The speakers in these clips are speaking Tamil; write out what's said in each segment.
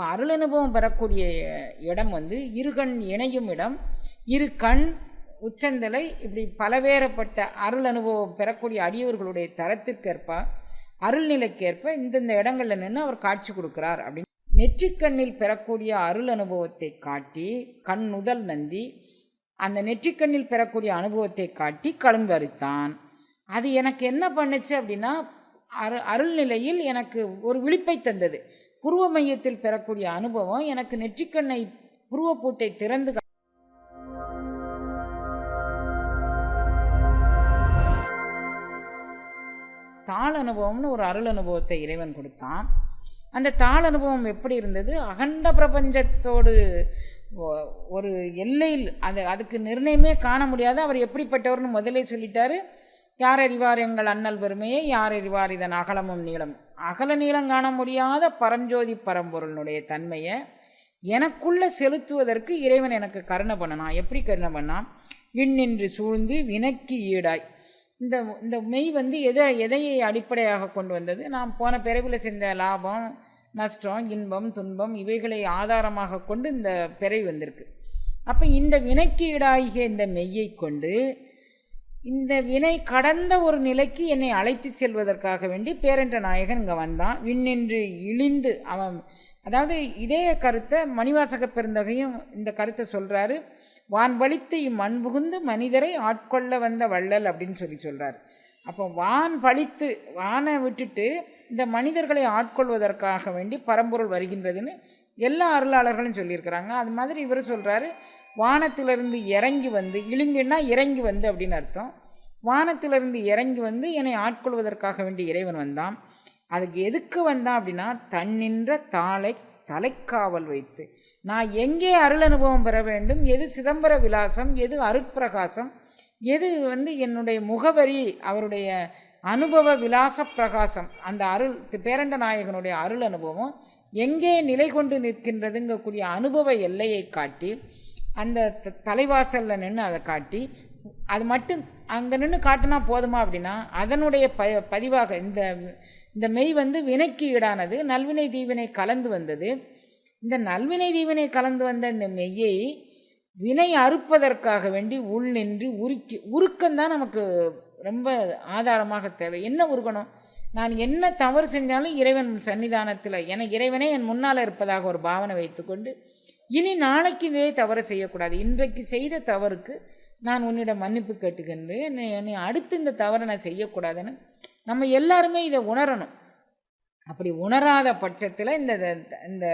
அருள் அனுபவம் பெறக்கூடிய இடம் வந்து இருகண் இணையும் இடம். இரு கண் உச்சந்தலை இப்படி பலவேறப்பட்ட அருள் அனுபவம் பெறக்கூடிய அடியவர்களுடைய தரத்திற்கேற்ப அருள்நிலைக்கேற்ப இந்தந்த இடங்களில் நின்று அவர் காட்சி கொடுக்கிறார் அப்படின்னு. நெற்றிக்கண்ணில் பெறக்கூடிய அருள் அனுபவத்தை காட்டி கண் முதல் நந்தி அந்த நெற்றிக்கண்ணில் பெறக்கூடிய அனுபவத்தை காட்டி கழும்பறித்தான் அது எனக்கு என்ன பண்ணுச்சு அப்படின்னா அரு அருள்நிலையில் எனக்கு ஒரு விழிப்பை தந்தது. புருவ மையத்தில் பெறக்கூடிய அனுபவம் எனக்கு நெற்றிக்கண்ணை புருவப்பூட்டை திறந்து தாள் அனுபவம்னு ஒரு அருள் அனுபவத்தை இறைவன் கொடுத்தான். அந்த தாள் அனுபவம் எப்படி இருந்தது? அகண்ட பிரபஞ்சத்தோடு ஒரு எல்லையில் அது அதுக்கு நிர்ணயமே காண முடியாது. அவர் எப்படிப்பட்டவர்னு முதலே சொல்லிட்டாரு. யார் அறிவார் எங்கள் அண்ணல் பெருமையை? யார் அறிவார் இதன் அகலமும் நீளம் அகல நீளம் காண முடியாத பரஞ்சோதி பரம்பொருளினுடைய தன்மையை எனக்குள்ள செலுத்துவதற்கு இறைவன் எனக்கு கருணை பண்ணனான் எப்படி கருணை பண்ணான்? விண்ணின்று சூழ்ந்து வினக்கி ஈடாய். இந்த இந்த மெய் வந்து எதை எதையை அடிப்படையாக கொண்டு வந்தது? நாம் போன பிறவில் செஞ்ச லாபம் நஷ்டம் இன்பம் துன்பம் இவைகளை ஆதாரமாக கொண்டு இந்த பிறை வந்திருக்கு. அப்போ இந்த வினைக்கு ஈடாகிய இந்த மெய்யை கொண்டு இந்த வினை கடந்த ஒரு நிலைக்கு என்னை அழைத்து செல்வதற்காக வேண்டி பேரண்ட நாயகன் இங்கே வந்தான். விண்ணின்று இழிந்து அவன் அதாவது இதே கருத்தை மணிவாசக பெருந்தகையும் இந்த கருத்தை சொல்கிறாரு வான் பழித்து இம்மண் புகுந்து மனிதரை ஆட்கொள்ள வந்த வள்ளல் அப்படின்னு சொல்லி சொல்கிறார் அப்போ வான் பழித்து வானை விட்டுட்டு இந்த மனிதர்களை ஆட்கொள்வதற்காக வேண்டி பரம்பொருள் வருகின்றதுன்னு எல்லா அருளாளர்களும் சொல்லியிருக்கிறாங்க. அது மாதிரி இவர் சொல்கிறாரு வானத்திலிருந்து இறங்கி வந்து இழிந்துன்னா இறங்கி வந்து அப்படின்னு அர்த்தம். வானத்திலிருந்து இறங்கி வந்து என்னை ஆட்கொள்வதற்காக வேண்டிய இறைவன் வந்தான். அதுக்கு எதுக்கு வந்தான் அப்படின்னா தன்னின்ற தாளை தலைக்காவல் வைத்து நான் எங்கே அருள் அனுபவம் பெற வேண்டும் எது சிதம்பர விலாசம் எது அருட்பிரகாசம் எது வந்து என்னுடைய முகவரி அவருடைய அனுபவ விலாச பிரகாசம் அந்த அருள் பேரண்ட நாயகனுடைய அருள் அனுபவம் எங்கே நிலை கொண்டு நிற்கின்றதுங்கக்கூடிய அனுபவ எல்லையை காட்டி அந்த த- தலைவாசலில் நின்று அதை காட்டி அது மட்டும் அங்கே நின்று காட்டினா போதுமா அப்படின்னா அதனுடைய ப பதிவாக இந்த இந்த மெய் வந்து வினைக்கு ஈடானது நல்வினை தீவினை கலந்து வந்தது. இந்த நல்வினை தீவினை கலந்து வந்த இந்த மெய்யை வினை அறுப்பதற்காக வேண்டி உள் நின்று உருக்கி உருக்கம்தான் நமக்கு ரொம்ப ஆதாரமாக தேவை. என்ன உருக்கணும்? நான் என்ன தவறு செஞ்சாலும் இறைவன் சன்னிதானத்தில் என இறைவனே என் முன்னால் இருப்பதாக ஒரு பாவனை வைத்துக்கொண்டு இனி நாளைக்கு இதே தவறு செய்யக்கூடாது. இன்றைக்கு செய்த தவறுக்கு நான் உன்னிடம் மன்னிப்பு கேட்டுக்கின்றேன் என்னை என்னை அடுத்து இந்த தவறை நான் செய்யக்கூடாதுன்னு நம்ம எல்லாருமே இதை உணரணும். அப்படி உணராத பட்சத்தில் இந்த இந்த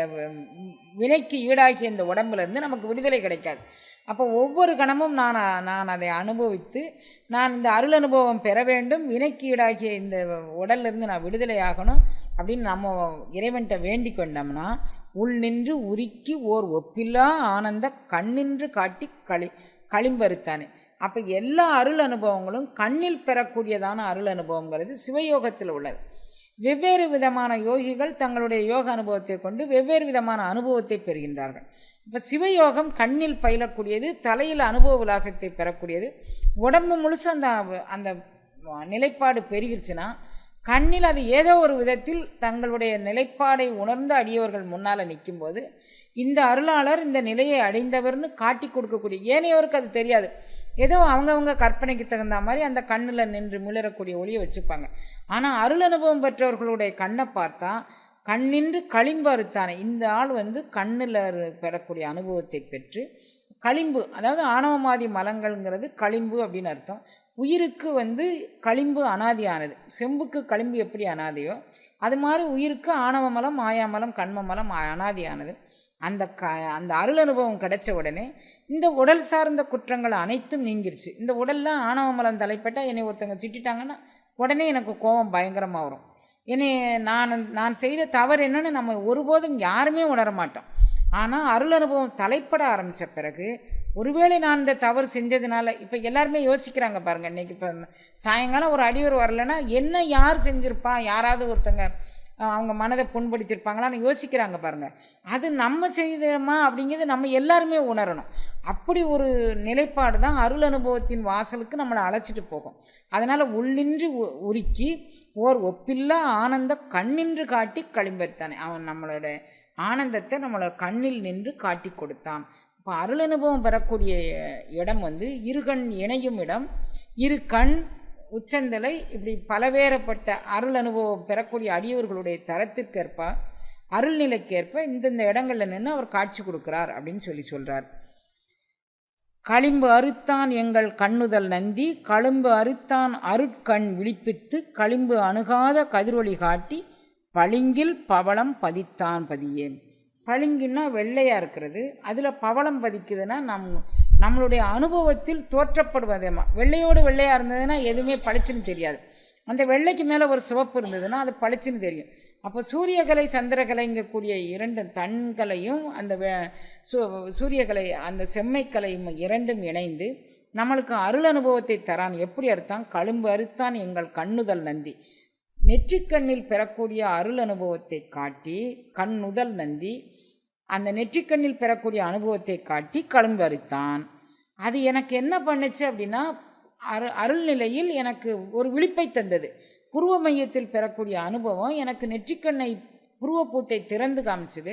வினைக்கு ஈடாகிய இந்த உடம்புலேருந்து நமக்கு விடுதலை கிடைக்காது. அப்போ ஒவ்வொரு கணமும் நான் நான் அதை அனுபவித்து நான் இந்த அருள் அனுபவம் பெற வேண்டும். வினைக்கு ஈடாகிய இந்த உடல்லிருந்து நான் விடுதலை ஆகணும் அப்படின்னு நம்ம இறைவன்கிட்ட வேண்டிக் கொண்டோம்னா உள் நின்று உருக்கி ஓர் ஒப்பில்லா ஆனந்த கண்ணின்று காட்டி களி களிம்பறுத்தானே. அப்போ எல்லா அருள் அனுபவங்களும் கண்ணில் பெறக்கூடியதான அருள் அனுபவங்கிறது சிவயோகத்தில் உள்ளது. வெவ்வேறு விதமான யோகிகள் தங்களுடைய யோக அனுபவத்தை கொண்டு வெவ்வேறு விதமான அனுபவத்தை பெறுகின்றார்கள். இப்போ சிவயோகம் கண்ணில் பயிலக்கூடியது தலையில் அனுபவ விலாசத்தை பெறக்கூடியது. உடம்பு முழுசு அந்த அந்த நிலைப்பாடு பெருகிருச்சுன்னா கண்ணில் அது ஏதோ ஒரு விதத்தில் தங்களுடைய நிலைப்பாடை உணர்ந்த அடியவர்கள் முன்னால் நிற்கும்போது இந்த அருளாளர் இந்த நிலையை அடைந்தவர்னு காட்டி கொடுக்கக்கூடிய ஏனையவருக்கு அது தெரியாது. ஏதோ அவங்கவுங்க கற்பனைக்கு தகுந்த மாதிரி அந்த கண்ணில் நின்று மிளறக்கூடிய ஒளியை வச்சுப்பாங்க. ஆனால் அருள் அனுபவம் பெற்றவர்களுடைய கண்ணை பார்த்தா கண்ணின்று களிம்பு அறுத்தானே இந்த ஆள் வந்து கண்ணில் பெறக்கூடிய அனுபவத்தை பெற்று களிம்பு அதாவது ஆணவமாதி மலங்கள்ங்கிறது களிம்பு அப்படின்னு அர்த்தம். உயிருக்கு வந்து களிம்பு அனாதியானது. செம்புக்கு களிம்பு எப்படி அனாதியோ அது மாதிரி உயிருக்கு ஆணவ மலம் மாயாமலம் கண்ம மலம் அனாதியானது. அந்த க அந்த அருள் அனுபவம் கிடைச்ச உடனே இந்த உடல் சார்ந்த குற்றங்கள் அனைத்தும் நீங்கிருச்சு. இந்த உடலில் ஆணவ மலம் தலைப்பட்டால் என்னை ஒருத்தங்க திட்டாங்கன்னா உடனே எனக்கு கோபம் பயங்கரமாக வரும். என்னை நான் நான் செய்த தவறு என்னன்னு நம்ம ஒருபோதும் யாருமே உணர மாட்டோம் ஆனால் அருள் அனுபவம் தலைப்பட ஆரம்பித்த பிறகு ஒருவேளை நான் இந்த தவறு செஞ்சதுனால இப்போ எல்லாருமே யோசிக்கிறாங்க பாருங்கள் இன்றைக்கி இப்போ சாயங்காலம் ஒரு அடியோர் வரலைன்னா என்ன யார் செஞ்சுருப்பா? யாராவது ஒருத்தங்க அவங்க மனதை புண்படுத்தியிருப்பாங்களான்னு யோசிக்கிறாங்க பாருங்கள் அது நம்ம செய்தோமா அப்படிங்கிறது நம்ம எல்லாருமே உணரணும். அப்படி ஒரு நிலைப்பாடு தான் அருள் அனுபவத்தின் வாசலுக்கு நம்மளை அழைச்சிட்டு போகும். அதனால் உள்ளின்றி உருக்கி ஓர் ஒப்பில்லா ஆனந்த கண்ணின்று காட்டி களிம்பறித்தானே. அவன் நம்மளோட ஆனந்தத்தை நம்மளை கண்ணில் நின்று காட்டி கொடுத்தான். இப்போ அருள் அனுபவம் பெறக்கூடிய இடம் வந்து இருகண் இணையும் இடம். இரு கண் உச்சந்தலை இப்படி பலவேறப்பட்ட அருள் அனுபவம் பெறக்கூடிய அடியவர்களுடைய தரத்திற்கேற்ப அருள்நிலைக்கேற்ப இந்தந்த இடங்களில் நின்று அவர் காட்சி கொடுக்கிறார் அப்படின்னு சொல்லி சொல்கிறார் களிம்பு அறுத்தான் எங்கள் கண்ணுதல் நந்தி களும்பு அறுத்தான் அருட்கண் விழிப்பித்து களிம்பு அணுகாத கதிரொளி காட்டி பளிங்கில் பவளம் பதித்தான் பதியே. பளிங்குன்னா வெள்ளையாக இருக்கிறது. அதில் பவளம் பதிக்குதுன்னா நம் நம்மளுடைய அனுபவத்தில் தோற்றப்படுவதேமா வெள்ளையோடு வெள்ளையாக இருந்ததுன்னா எதுவுமே பளிச்சுன்னு தெரியாது. அந்த வெள்ளைக்கு மேலே ஒரு சிவப்பு இருந்ததுன்னா அது பளிச்சுன்னு தெரியும். அப்போ சூரியகலை சந்திரகலைங்கக்கூடிய இரண்டு தன்களையும் அந்த சூ- சூரியகலை அந்த செம்மைக்கலையும் இரண்டும் இணைந்து நம்மளுக்கு அருள் அனுபவத்தை தரான். எப்படி அறுத்தான் களும்பு அறுத்தான் எங்கள் கண்ணுதல் நந்தி. நெற்றிக்கண்ணில் பெறக்கூடிய அருள் அனுபவத்தை காட்டி கண்ணுதல் நந்தி அந்த நெற்றிக்கண்ணில் பெறக்கூடிய அனுபவத்தை காட்டி களும்பு அது எனக்கு என்ன பண்ணுச்சு அப்படின்னா அரு அருள்நிலையில் எனக்கு ஒரு விழிப்பை தந்தது. புருவ மையத்தில் பெறக்கூடிய அனுபவம் எனக்கு நெற்றிக்கண்ணை புருவப்பூட்டை திறந்து காமிச்சது.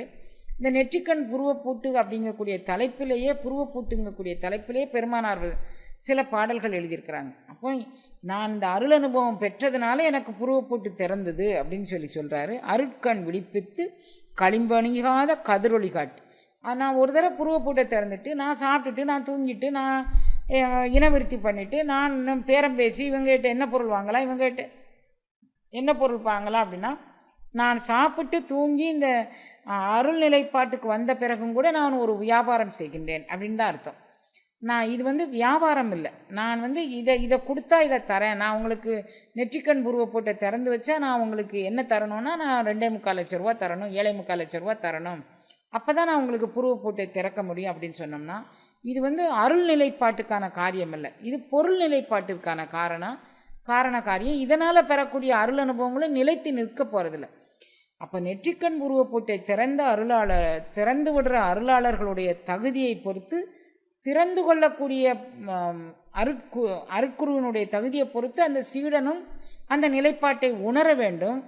இந்த நெற்றிக்கண் புருவப்பூட்டு அப்படிங்கக்கூடிய தலைப்பிலேயே புருவப்பூட்டுங்கக்கூடிய தலைப்பிலேயே பெருமானார் சில பாடல்கள் எழுதியிருக்கிறாங்க. அப்போ நான் இந்த அருள் அனுபவம் பெற்றதுனால எனக்கு புருவப்பூட்டு திறந்தது அப்படின்னு சொல்லி சொல்கிறாரு அருட்கண் விழிப்பித்து களிம்பணிகாத கதிரொளி காட்டு. நான் ஒரு தடவை புருவப்பூட்டை திறந்துட்டு நான் சாப்பிட்டுட்டு நான் தூங்கிட்டு நான் இனவிருத்தி பண்ணிவிட்டு நான் இன்னும் பேரம் பேசி இவங்ககிட்ட என்ன பொருள் வாங்கலாம் இவங்ககிட்ட என்ன பொருள் வாங்கலாம் அப்படின்னா நான் சாப்பிட்டு தூங்கி இந்த அருள் நிலைப்பாட்டுக்கு வந்த பிறகும் கூட நான் ஒரு வியாபாரம் செய்கின்றேன் அப்படின்னு தான் அர்த்தம். நான் இது வந்து வியாபாரம் இல்லை. நான் வந்து இதை இதை கொடுத்தா இதை தரேன். நான் உங்களுக்கு நெற்றிக்கண் புருவ போட்டு திறந்து வச்சா நான் உங்களுக்கு என்ன தரணும்னா நான் ரெண்டே முக்கால் லட்ச ரூபா தரணும் ஏழை முக்கால் லட்ச ரூபா தரணும். அப்போ தான் நான் உங்களுக்கு புருவ போட்டை திறக்க முடியும் அப்படின்னு சொன்னோம்னா இது வந்து அருள் நிலைப்பாட்டுக்கான காரியம் இல்லை. இது பொருள் நிலைப்பாட்டிற்கான காரணம் காரண காரியம். இதனால் பெறக்கூடிய அருள் அனுபவங்களும் நிலைத்து நிற்க போகிறதில்ல அப்போ நெற்றிக்கண் உருவ பூட்டை திறந்த அருளாளர் திறந்து விடுற அருளாளர்களுடைய தகுதியை பொறுத்து திறந்து கொள்ளக்கூடிய அருக்கு அருட்கு அருட்குருவினுடைய தகுதியை பொறுத்து அந்த சீடனும் அந்த நிலைப்பாட்டை உணர வேண்டும்.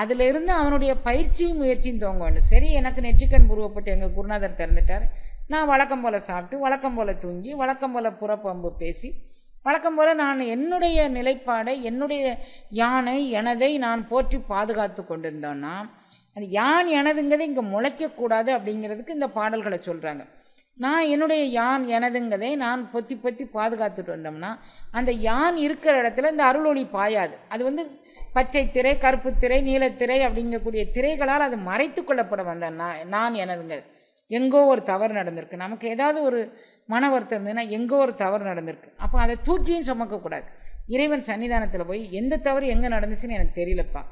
அதிலிருந்து அவனுடைய பயிற்சியும் முயற்சியும் தோங்க வேண்டும். சரி எனக்கு நெற்றிக்கண் உருவப்பட்டு எங்கள் குருநாதர் திறந்துட்டார். நான் வழக்கம் போல் சாப்பிட்டு வழக்கம் போல் தூங்கி வழக்கம் போல் புறப்பம்பு பேசி வழக்கம் போல் நான் என்னுடைய நிலைப்பாடை என்னுடைய யானை எனதை நான் போற்றி பாதுகாத்து கொண்டிருந்தோன்னா அந்த யான் எனதுங்கிறதை இங்கே முளைக்கக்கூடாது அப்படிங்கிறதுக்கு இந்த பாடல்களை சொல்கிறாங்க நான் என்னுடைய யான் எனதுங்கதை நான் பொத்தி பொத்தி பாதுகாத்துட்டு வந்தோம்னா அந்த யான் இருக்கிற இடத்துல இந்த அருளொளி பாயாது. அது வந்து பச்சை திரை கருப்பு திரை நீலத்திரை அப்படிங்கக்கூடிய திரைகளால் அது மறைத்து கொள்ளப்பட வந்த நான் நான் எனதுங்க எங்கோ ஒரு தவறு நடந்திருக்கு. நமக்கு ஏதாவது ஒரு மன வருத்தம் இருந்ததுன்னா எங்கோ ஒரு தவறு நடந்திருக்கு. அப்போ அதை தூக்கியும் சுமக்கக்கூடாது இறைவன் சன்னிதானத்தில் போய் எந்த தவறு எங்கே நடந்துச்சுன்னு எனக்கு தெரியலப்பா.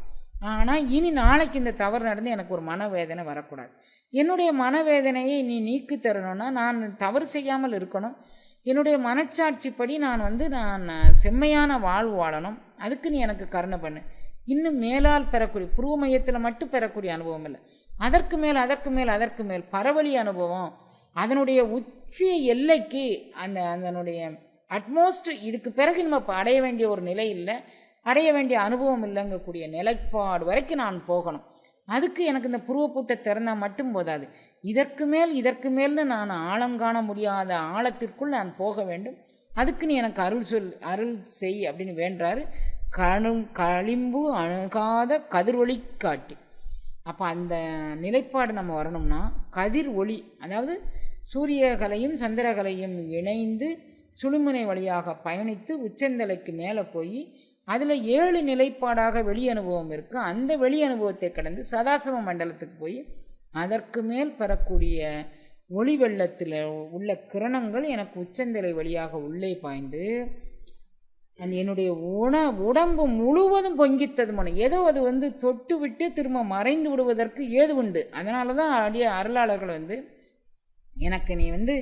ஆனால் இனி நாளைக்கு இந்த தவறு நடந்து எனக்கு ஒரு மனவேதனை வரக்கூடாது. என்னுடைய மனவேதனையை நீ நீக்கி தரணும்னா நான் தவறு செய்யாமல் இருக்கணும். என்னுடைய மனச்சாட்சிப்படி நான் வந்து நான் செம்மையான வாழ்வு வாழணும். அதுக்கு நீ எனக்கு கருணை பண்ணு. இன்னும் மேலால் பெறக்கூடிய புருவ மையத்தில் மட்டும் பெறக்கூடிய அனுபவம் இல்லை. அதற்கு மேல் அதற்கு மேல் அதற்கு மேல் பரவழி அனுபவம். அதனுடைய உச்சி எல்லைக்கு அந்த அதனுடைய அட்மோஸ்ட் இதுக்கு பிறகு நம்ம இப்போ அடைய வேண்டிய ஒரு நிலை இல்லை. அடைய வேண்டிய அனுபவம் இல்லைங்கக்கூடிய நிலைப்பாடு வரைக்கும் நான் போகணும். அதுக்கு எனக்கு இந்த புருவப்பூட்டை திறந்தால் மட்டும் போதாது. இதற்கு மேல் இதற்கு மேல்னு நான் ஆழம் காண முடியாத ஆழத்திற்குள் நான் போக வேண்டும். அதுக்கு நீ எனக்கு அருள் சொல் அருள் செய் அப்படின்னு வேண்டாரு கணும் களிம்பு அணுகாத கதிர்வொளி காட்டி. அப்போ அந்த நிலைப்பாடு நம்ம வரணும்னா கதிர் ஒளி அதாவது சூரியகலையும் சந்திரகலையும் இணைந்து சுழுமுனை வழியாக பயணித்து உச்சந்தலைக்கு மேலே போய் அதில் ஏழு நிலைப்பாடாக வெளி அனுபவம் இருக்குது அந்த வெளி அனுபவத்தை கடந்து சதாசிவ மண்டலத்துக்கு போய் அதற்கு மேல் பெறக்கூடிய ஒளி வெள்ளத்தில் உள்ள கிரணங்கள் எனக்கு உச்சந்தலை வழியாக உள்ளே பாய்ந்து அந்த என்னுடைய உண உடம்பு முழுவதும் பொங்கித்தது மனம். ஏதோ அது வந்து தொட்டு விட்டு திரும்ப மறைந்து விடுவதற்கு ஏது உண்டு? அதனால தான் அடிய அருளாளர்கள் வந்து எனக்கு நீ வந்து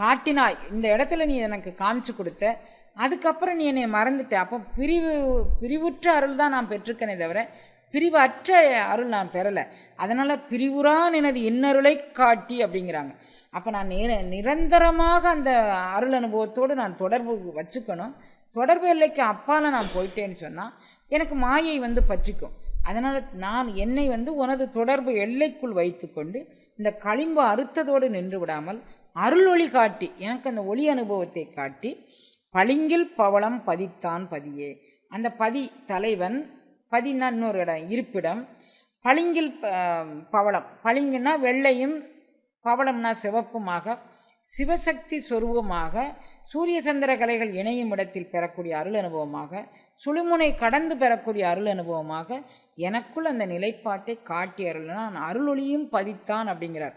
காட்டினாய். இந்த இடத்துல நீ எனக்கு காமிச்சு கொடுத்த அதுக்கப்புறம் நீ என்னை மறந்துட்ட. அப்போ பிரிவு பிரிவுற்ற அருள் தான் நான் பெற்றிருக்கேனே தவிர பிரிவு அற்ற அருள் நான் பெறலை. அதனால் பிரிவுறான் எனது இன்னருளை காட்டி அப்படிங்கிறாங்க. அப்போ நான் நிர நிரந்தரமாக அந்த அருள் அனுபவத்தோடு நான் தொடர்பு வச்சுக்கணும். தொடர்பு எல்லைக்கு அப்பால் நான் போயிட்டேன்னு சொன்னால் எனக்கு மாயை வந்து பற்றிக்கும். அதனால் நான் என்னை வந்து உனது தொடர்பு எல்லைக்குள் வைத்துக்கொண்டு இந்த களிம்பு அறுத்ததோடு நின்று விடாமல் அருள் ஒளி காட்டி எனக்கு அந்த ஒளி அனுபவத்தை காட்டி பளிங்கில் பவளம் பதித்தான் பதியே. அந்த பதி தலைவன் பதினா இன்னொரு இடம் இருப்பிடம். பளிங்கில் ப- பவளம். பளிங்குன்னா வெள்ளையும் பவளம்னா சிவப்புமாக சிவசக்தி சொருபமாக சூரிய சந்திர கலைகள் இணையும் இடத்தில் பெறக்கூடிய அருள் அனுபவமாக சுழுமுனை கடந்து பெறக்கூடிய அருள் அனுபவமாக எனக்குள் அந்த நிலைப்பாட்டை காட்டி அருள்னா நான் அருளொளியும் பதித்தான் அப்படிங்கிறார்.